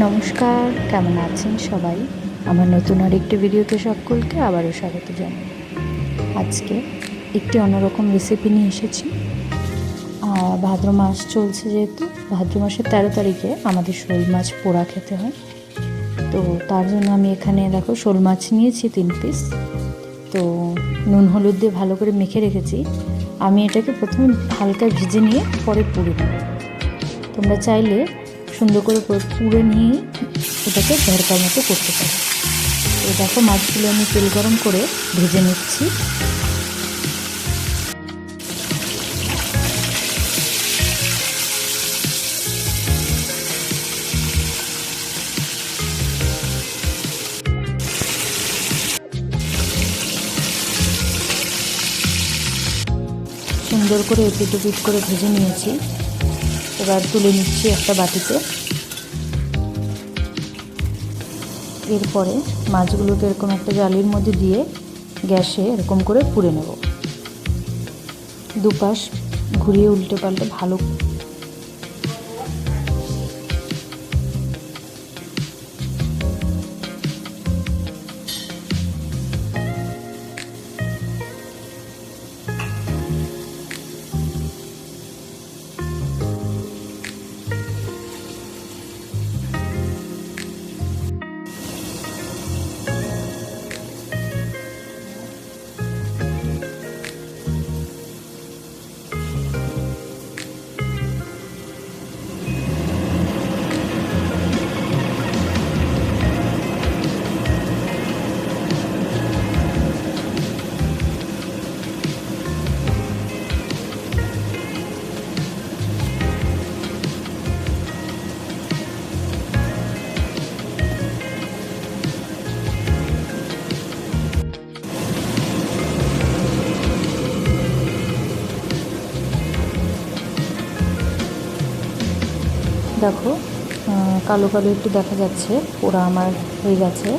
নমস্কার, কেমন আছেন সবাই? আমার নতুন আর একটি ভিডিওতে সকলকে আবারও স্বাগত জানাই। আজকে একটি অন্যরকম রেসিপি নিয়ে এসেছি। ভাদ্র মাস চলছে যেহেতু, ভাদ্র মাসের তেরো তারিখে আমাদের শোল মাছ পোড়া খেতে হয়। তো তার জন্য আমি এখানে দেখো শোল মাছ নিয়েছি তিন পিস তো নুন, হলুদ দিয়ে ভালো করে মেখে রেখেছি। আমি এটাকে প্রথমে হালকা ভিজে নিয়ে পরে পুড়ে তোমরা চাইলে সুন্দর করে পুড়ে নিয়েই এটাকে ভরকার মতো করতে পারো। তো দেখো মাছগুলো আমি তেল গরম করে ভেজে নিচ্ছি। সুন্দর করে এপিট করে ভেজে নিয়েছি। এবার তুলে নিচ্ছি একটা বাটিতে। এরপরে মাছগুলোকে এরকম একটা জালির মধ্যে দিয়ে গ্যাসে এরকম করে পুড়ে নেব। দুপাশ ঘুরিয়ে উল্টে পাল্টে ভালো দেখো কালো কালো একটু দেখা যাচ্ছে, পোড়া আমার হয়ে গেছে।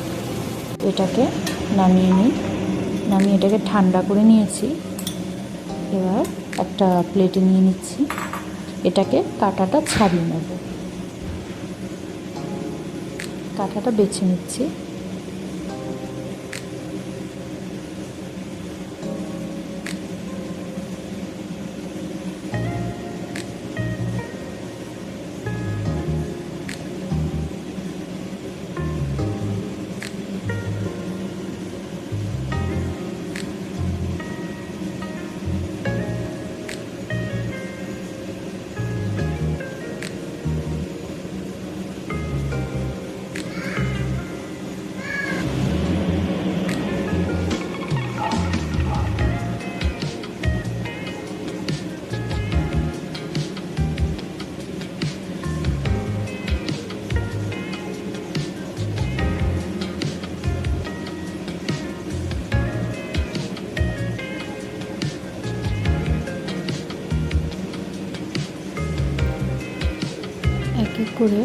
এটাকে নামিয়ে নিই। নামিয়ে এটাকে ঠান্ডা করে নিয়েছি। এবার একটা প্লেটে নিয়ে নিচ্ছি। এটাকে কাঁটাটা ছাড়িয়ে নেব। কাঁটাটা বেছে নিচ্ছি। করে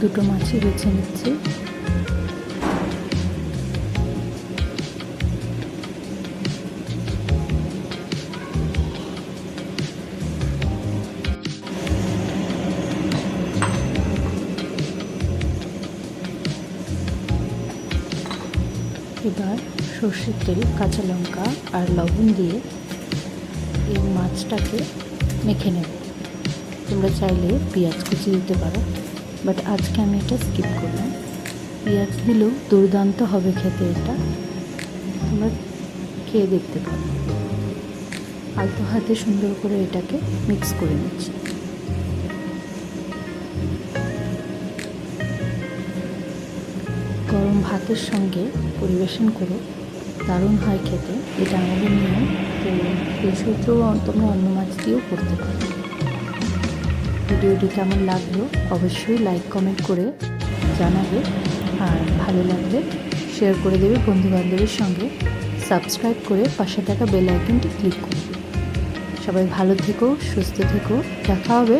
দুটো মাছই বেছে নিচ্ছি। এবার সর্ষের তেল, কাঁচা লঙ্কা আর লবণ দিয়ে এই মাছটাকে মেখে নেব। তোমরা চাইলে পেঁয়াজ কুচি দিতে পারো। বাট আজকে আমি এটা স্কিপ করলাম। পেঁয়াজ দিলেও দুর্দান্ত হবে খেতে এটা। তোমরা খেয়ে দেখতে পারো। আলতো হাতে সুন্দর করে এটাকে মিক্স করে নিচ্ছি। গরম ভাতের সঙ্গে পরিবেশন করো। দারুণ হয় খেতে। এটা আমাদের নিয়ম। তো এই সূত্রেও তোমরা অন্য মাছ দিয়েও করতে পারো। ভিডিওটি কেমন লাগল অবশ্যই লাইক কমেন্ট করে জানাবে আর ভালো লাগলে শেয়ার করে দেবে বন্ধুবান্ধবের সঙ্গে। সাবস্ক্রাইব করে পাশে থাকা বেল আইকনটি ক্লিক করবে। সবাই ভালো থেকো, সুস্থ থেকো, দেখা হবে